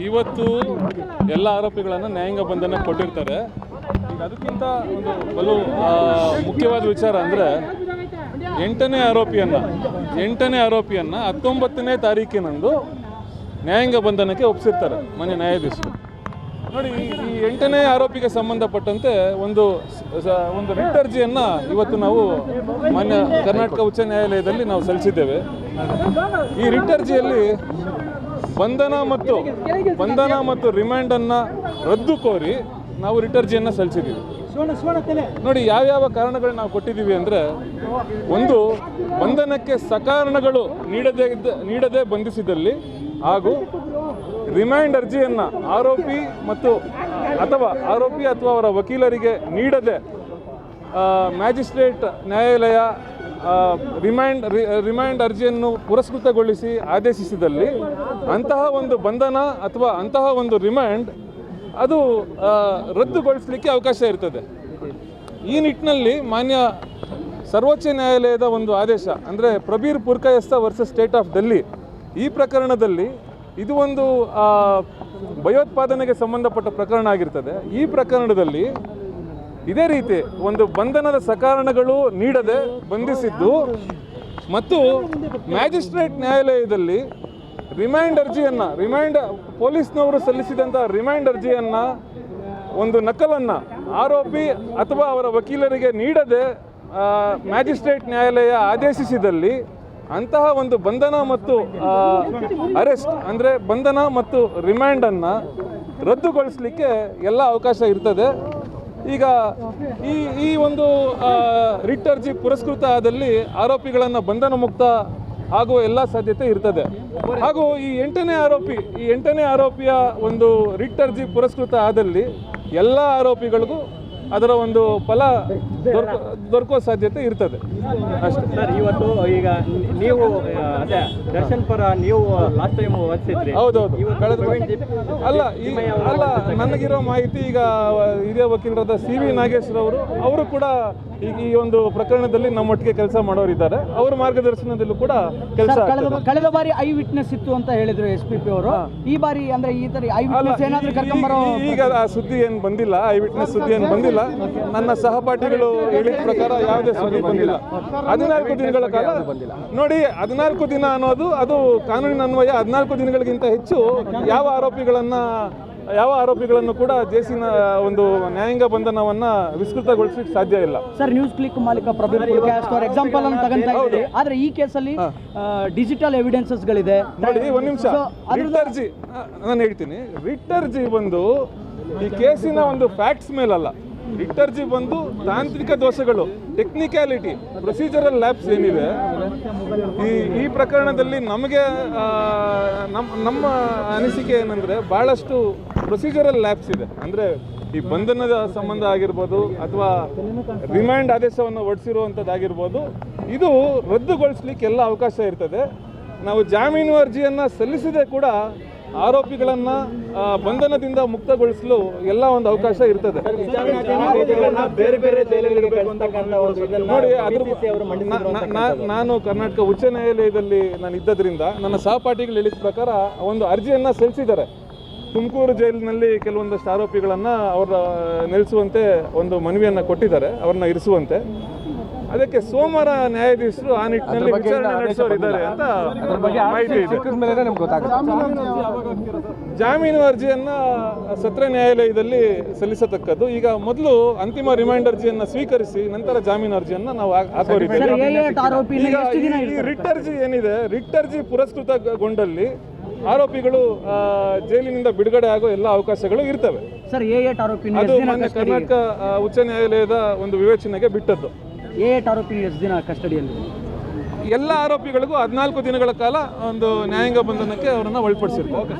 ಇವತ್ತು ಎಲ್ಲ ಆರೋಪಿಗಳನ್ನು ನ್ಯಾಯಾಂಗ ಬಂಧನ ಕೊಟ್ಟಿರ್ತಾರೆ. ಅದಕ್ಕಿಂತ ಒಂದು ಬಲು ಮುಖ್ಯವಾದ ವಿಚಾರ ಅಂದರೆ ಎಂಟನೇ ಆರೋಪಿಯನ್ನು ಎಂಟನೇ ಆರೋಪಿಯನ್ನು ಹತ್ತೊಂಬತ್ತನೇ ತಾರೀಕಿನಂದು ನ್ಯಾಯಾಂಗ ಬಂಧನಕ್ಕೆ ಒಪ್ಪಿಸಿರ್ತಾರೆ ಮನೆ ನ್ಯಾಯಾಧೀಶರು. ನೋಡಿ, ಈ- ಎಂಟನೇ ಆರೋಪಿಗೆ ಸಂಬಂಧಪಟ್ಟಂತೆ ಒಂದು ಒಂದು ರಿಟ್ ಅರ್ಜಿಯನ್ನು ಇವತ್ತು ನಾವು ಮಾನ್ಯ ಕರ್ನಾಟಕ ಉಚ್ಚ ನ್ಯಾಯಾಲಯದಲ್ಲಿ ನಾವು ಸಲ್ಲಿಸಿದ್ದೇವೆ. ಈ ರಿಟ್ ಅರ್ಜಿಯಲ್ಲಿ ಬಂಧನ ಮತ್ತು ಬಂಧನ ಮತ್ತು ರಿಮ್ಯಾಂಡನ್ನು ರದ್ದು ಕೋರಿ ನಾವು ರಿಟ್ ಅರ್ಜಿಯನ್ನು ಸಲ್ಲಿಸಿದ್ದೀವಿ. ನೋಡಿ, ಯಾವ್ಯಾವ ಕಾರಣಗಳು ನಾವು ಕೊಟ್ಟಿದ್ದೀವಿ ಅಂದರೆ ಒಂದು, ಬಂಧನಕ್ಕೆ ಸಕಾರಣಗಳು ನೀಡದೇ ನೀಡದೆ ಬಂಧಿಸಿದಲ್ಲಿ ಹಾಗೂ ರಿಮೈಂಡ್ ಅರ್ಜಿಯನ್ನು ಆರೋಪಿ ಮತ್ತು ಅಥವಾ ಆರೋಪಿ ಅಥವಾ ಅವರ ವಕೀಲರಿಗೆ ನೀಡದೆ ಮ್ಯಾಜಿಸ್ಟ್ರೇಟ್ ನ್ಯಾಯಾಲಯ ರಿಮೈಂಡ್ ರಿಮೈಂಡ್ ಅರ್ಜಿಯನ್ನು ಪುರಸ್ಕೃತಗೊಳಿಸಿ ಆದೇಶಿಸಿದಲ್ಲಿ ಅಂತಹ ಒಂದು ಬಂಧನ ಅಥವಾ ಅಂತಹ ಒಂದು ರಿಮೈಂಡ್ ಅದು ರದ್ದುಗೊಳಿಸಲಿಕ್ಕೆ ಅವಕಾಶ ಇರ್ತದೆ. ಈ ನಿಟ್ಟಿನಲ್ಲಿ ಮಾನ್ಯ ಸರ್ವೋಚ್ಚ ನ್ಯಾಯಾಲಯದ ಒಂದು ಆದೇಶ, ಅಂದರೆ Prabir Purkayastha versus state of Delhi ಈ ಪ್ರಕರಣದಲ್ಲಿ ಇದು ಒಂದು ಭಯೋತ್ಪಾದನೆಗೆ ಸಂಬಂಧಪಟ್ಟ ಪ್ರಕರಣ ಆಗಿರ್ತದೆ. ಈ ಪ್ರಕರಣದಲ್ಲಿ ಇದೇ ರೀತಿ ಒಂದು ಬಂಧನದ ಸಕಾರಣಗಳು ನೀಡದೆ ಬಂಧಿಸಿದ್ದು ಮತ್ತು ಮ್ಯಾಜಿಸ್ಟ್ರೇಟ್ ನ್ಯಾಯಾಲಯದಲ್ಲಿ ರಿಮೈಂಡ್ ಅರ್ಜಿಯನ್ನು, ರಿಮೈಂಡ್ ಪೊಲೀಸ್ನವರು ಸಲ್ಲಿಸಿದಂಥ ರಿಮೈಂಡ್ ಅರ್ಜಿಯನ್ನು, ಒಂದು ನಕಲನ್ನು ಆರೋಪಿ ಅಥವಾ ಅವರ ವಕೀಲರಿಗೆ ನೀಡದೆ ಮ್ಯಾಜಿಸ್ಟ್ರೇಟ್ ನ್ಯಾಯಾಲಯ ಆದೇಶಿಸಿದಲ್ಲಿ ಅಂತಹ ಒಂದು ಬಂಧನ ಮತ್ತು ಅರೆಸ್ಟ್ ಅಂದರೆ ಬಂಧನ ಮತ್ತು ರಿಮ್ಯಾಂಡನ್ನು ರದ್ದುಗೊಳಿಸಲಿಕ್ಕೆ ಎಲ್ಲ ಅವಕಾಶ ಇರ್ತದೆ. ಈಗ ಈ ಈ ಒಂದು ರಿಟ್ ಪುರಸ್ಕೃತ ಆದಲ್ಲಿ ಆರೋಪಿಗಳನ್ನು ಬಂಧನ ಮುಕ್ತ ಆಗುವ ಎಲ್ಲ ಸಾಧ್ಯತೆ ಇರ್ತದೆ. ಹಾಗೂ ಈ ಎಂಟನೇ ಆರೋಪಿ, ಈ ಎಂಟನೇ ಆರೋಪಿಯ ಒಂದು ರಿಟ್ ಪುರಸ್ಕೃತ ಆದಲ್ಲಿ ಎಲ್ಲ ಆರೋಪಿಗಳಿಗೂ ಅದರ ಒಂದು ಫಲ ದೊರಕೋ ಸಾಧ್ಯತೆ ಇರ್ತದೆ. ಅಷ್ಟೇ. ಸರ್ ಇವತ್ತು ಈಗ ನೀವು ಅದೇ ದರ್ಶನ್ ಪರ ನೀವು ಲಾಸ್ಟ್ ಟೈಮ್ ವಾದಿಸಿದ್ರಿ ಹೌದೌದು. ಅಲ್ಲ ಅಲ್ಲ ನನಗಿರೋ ಮಾಹಿತಿ ಈಗ ಹಿರಿಯ ವಕೀಲರಾದ ಸಿ ವಿ ನಾಗೇಶ್ವರವರು ಅವರು ಕೂಡ ಈಗ ಈ ಒಂದು ಪ್ರಕರಣದಲ್ಲಿ ನಮ್ಮೊಟ್ಟಿಗೆ ಕೆಲಸ ಮಾಡೋರಿದ್ದಾರೆ. ಅವರ ಮಾರ್ಗದರ್ಶನದಲ್ಲೂ ಕೂಡ ಕೆಲಸ ಕಳೆದ ಬಾರಿ ಐ ವಿಟ್ನೆಸ್ ಇತ್ತು ಅಂತ ಹೇಳಿದ್ರು ಎಸ್ ಪಿ ಪಿ ಅವರು. ಈ ಬಾರಿ ಅಂದ್ರೆ ಈ ತರ ಐ ವಿಟ್ನೆಸ್ ಏನಾದ್ರೂ ಕರ್ಕೊಂಡ್ಬರೋ ಈಗ ಆ ಸುದ್ದಿ ಏನು ಬಂದಿಲ್ಲ ಐ ವಿಟ್ನೆಸ್ ಸುದ್ದಿ ಏನು ಬಂದಿಲ್ಲ. ನನ್ನ ಸಹಪಾಠಿಗಳು ಹೇಳಿದ ಪ್ರಕಾರ ಯಾವುದೇ ಸುದ್ದಿ ಬಂದಿಲ್ಲ. ಹದಿನಾಲ್ಕು ದಿನಗಳ ಕಾಲ ನೋಡಿ ಹದಿನಾಲ್ಕು ದಿನ ಅನ್ನೋದು ಅದು ಕಾನೂನಿನ ಅನ್ವಯ ಹದಿನಾಲ್ಕು ದಿನಗಳಿಗಿಂತ ಹೆಚ್ಚು ಯಾವ ಆರೋಪಿಗಳನ್ನ ಯಾವ ಆರೋಪಿಗಳನ್ನು ಕೂಡ ಜೇಸಿನ ಒಂದು ನ್ಯಾಯಾಂಗ ಬಂಧನವನ್ನ ವಿಸ್ತೃತಗೊಳಿಸಲಿಕ್ಕೆ ಸಾಧ್ಯ ಇಲ್ಲ. ಸರ್ ನ್ಯೂಸ್ ಕ್ಲಿಕ್ ಮಾಲೀಕ ಪ್ರಬೀರ್ ಅವ್ರ ಎಕ್ಸಾಂಪಲ್ ಅನ್ನು ತಗೊಂತಾ ಇದ್ದೀವಿ. ಆದ್ರೆ ಈ ಕೇಸಲ್ಲಿ ಡಿಜಿಟಲ್ ಎವಿಡೆನ್ಸಸ್ ಗಳಿದೆ. ನೋಡಿ ಒಂದು ನಿಮಿಷ. ರಿಟರ್ಜಿ ನಾನು ಹೇಳ್ತೀನಿ. ರಿಟರ್ಜಿ ಬಂದು ಈ ಕೇಸಿನ ಒಂದು ಫ್ಯಾಕ್ಟ್ಸ್ ಮೇಲಲ್ಲ. ರಿಟರ್ಜಿ ಬಂದು ತಾಂತ್ರಿಕ ದೋಷಗಳು ಟೆಕ್ನಿಕ್ಯಾಲಿಟಿ ಪ್ರೊಸೀಜರಲ್ ಲ್ಯಾಬ್ಸ್ ಏನಿವೆ ಈ ಈ ಪ್ರಕರಣದಲ್ಲಿ ನಮಗೆ ನಮ್ಮ ನಮ್ಮ ಅನಿಸಿಕೆ ಏನಂದ್ರೆ ಬಹಳಷ್ಟು ಪ್ರೊಸೀಜರಲ್ ಲ್ಯಾಬ್ಸ್ ಇದೆ. ಅಂದ್ರೆ ಈ ಬಂಧನದ ಸಂಬಂಧ ಆಗಿರ್ಬೋದು ಅಥವಾ ರಿಮೈಂಡ್ ಆದೇಶವನ್ನು ಹೊರಡಿಸಿರುವಂಥದ್ದಾಗಿರ್ಬೋದು ಇದು ರದ್ದುಗೊಳಿಸ್ಲಿಕ್ಕೆ ಎಲ್ಲ ಅವಕಾಶ ಇರ್ತದೆ. ನಾವು ಜಾಮೀನು ಅರ್ಜಿಯನ್ನು ಸಲ್ಲಿಸದೆ ಕೂಡ ಆರೋಪಿಗಳನ್ನು ಬಂಧನದಿಂದ ಮುಕ್ತಗೊಳಿಸಲು ಎಲ್ಲ ಒಂದು ಅವಕಾಶ ಇರ್ತದೆ. ನೋಡಿ ನಾನು ಕರ್ನಾಟಕ ಉಚ್ಚ ನ್ಯಾಯಾಲಯದಲ್ಲಿ ನಾನು ಇದ್ದದ್ರಿಂದ ನನ್ನ ಸಹಪಾಠಿಗಳು ಹೇಳಿದ ಪ್ರಕಾರ ಒಂದು ಅರ್ಜಿಯನ್ನು ಸಲ್ಲಿಸಿದ್ದಾರೆ. ತುಮಕೂರು ಜೈಲಿನಲ್ಲಿ ಕೆಲವೊಂದಷ್ಟು ಆರೋಪಿಗಳನ್ನು ಅವರ ನಿಲ್ಲಿಸುವಂತೆ ಒಂದು ಮನವಿಯನ್ನು ಕೊಟ್ಟಿದ್ದಾರೆ ಅವ್ರನ್ನ ಇರಿಸುವಂತೆ. ಅದಕ್ಕೆ ಸೋಮವಾರ ನ್ಯಾಯಾಧೀಶರು ಆ ನಿಟ್ಟಿನಲ್ಲಿ ವಿಚಾರಣೆ ನಡೆಸೋರಿದ್ದಾರೆ ಅಂತ ಮಾಹಿತಿ ಇದೆ. ಜಾಮೀನು ಅರ್ಜಿಯನ್ನ ಸತ್ರ ನ್ಯಾಯಾಲಯದಲ್ಲಿ ಸಲ್ಲಿಸತಕ್ಕದ್ದು. ಈಗ ಮೊದಲು ಅಂತಿಮ ರಿಮೈಂಡ್ ಅರ್ಜಿಯನ್ನ ಸ್ವೀಕರಿಸಿ ನಂತರ ಜಾಮೀನು ಅರ್ಜಿಯನ್ನ ನಾವು ಹಾಕ್- ಹಾಕೋರಿದ್ದೇವೆ. ಈಗ ಈ ರಿಟ್ ಅರ್ಜಿ ಏನಿದೆ? ರಿಟ್ ಅರ್ಜಿ ಪುರಸ್ಕೃತಗೊಂಡಲ್ಲಿ ಆರೋಪಿಗಳು ಜೈಲಿನಿಂದ ಬಿಡುಗಡೆ ಆಗೋ ಎಲ್ಲ ಅವಕಾಶಗಳು ಇರ್ತವೆ. ಅದು ಕರ್ನಾಟಕ ಉಚ್ಚ ನ್ಯಾಯಾಲಯದ ಒಂದು ವಿವೇಚನೆಗೆ ಬಿಟ್ಟದ್ದು. ದಿನ ಕಸ್ಟಡಿಯಲ್ಲಿ? ಎಲ್ಲ ಆರೋಪಿಗಳಿಗೂ ಹದಿನಾಲ್ಕು ದಿನಗಳ ಕಾಲ ಒಂದು ನ್ಯಾಯಾಂಗ ಬಂಧನಕ್ಕೆ ಅವರನ್ನು ಒಳಪಡಿಸಿರ್ತಾರೆ.